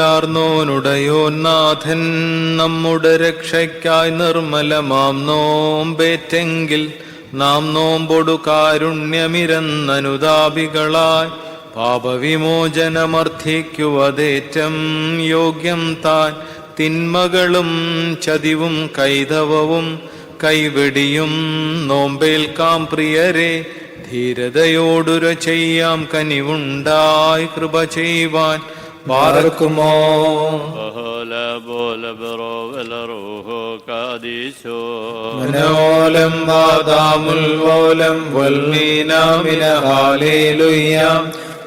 അൻപുടയോനുടലാർന്നോനുടയോൻ നാഥൻ നമ്മുടെ രക്ഷയ്ക്കായി നിർമ്മലമാം നോമ്പേറ്റെങ്കിൽ നാം നോമ്പൊടു കാരുണ്യമിരന്നനുതാപികളായി പാപവിമോചനമർത്ഥിക്കുവതേറ്റം യോഗ്യം താൻ. തിന്മകളും ചതിവും കൈതവവും കൈവെടിയും നോമ്പേൽക്കാം പ്രിയരെ ധീരതയോടുര ചെയ്യാം കനിവുണ്ടായി കൃപ ചെയ്യുവാൻ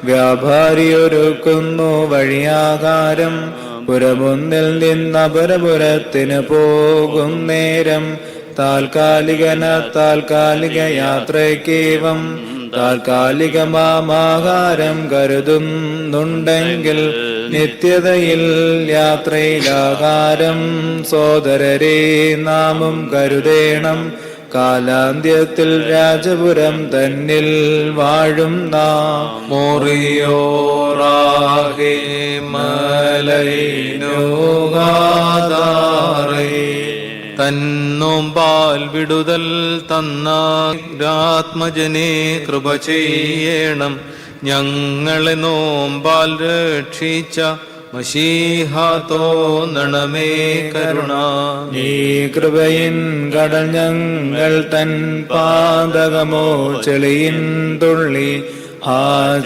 വ്യാപാരിയൊരുക്കുന്നു വഴിയാകാരം. പുരമുന്നിൽ നിന്നപരപുരത്തിന് പോകും നേരം. താൽക്കാലികന താൽക്കാലിക യാത്രയ്ക്കേവം താൽക്കാലികമാഹാരം കരുതുന്നുണ്ടെങ്കിൽ നിത്യതയിൽ യാത്രയിലാകാരം സോദരരെ നാമും കരുതേണം. കാലാന്ത്യത്തിൽ രാജപുരം തന്നിൽ വാഴും നാം. മോറിയോറാഹേ മലൈനോകാതാറേ തന്നോമ്പാൽ വിടുതൽ തന്ന ആത്മജനെ കൃപ ചെയ്യണം. ഞങ്ങളെ നോമ്പാൽ രക്ഷിച്ച മഷീഹാത്തോ നണമേ കരുണ. നീ കൃപയിൻ കടൽ ഞങ്ങൾ തൻ പാതകമോ ചെളിയിൻ തുള്ളി. ആ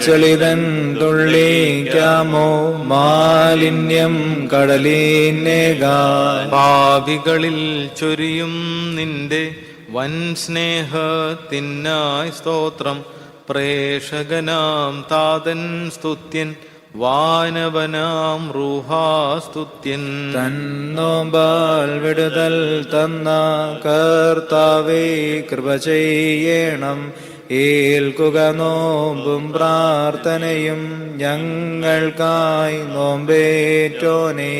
ചെളിതൻ തുള്ളിക്കാമോ മാലിന്യം കടലിനേകാൻ പാവികളിൽ ചൊരിയും നിന്റെ വൻ സ്നേഹത്തിനായി സ്തോത്രം. പ്രേഷകനാം താതൻ സ്തുത്യൻ വാനവനാം റൂഹാസ്തുത്യൻ തന്നോമ്പാൽ വിടുതൽ തന്ന കർത്താവേ കൃപ ചെയ്യണം. ഏൽക്കുക നോമ്പും പ്രാർത്ഥനയും ഞങ്ങൾക്കായി നോമ്പേറ്റോനേ.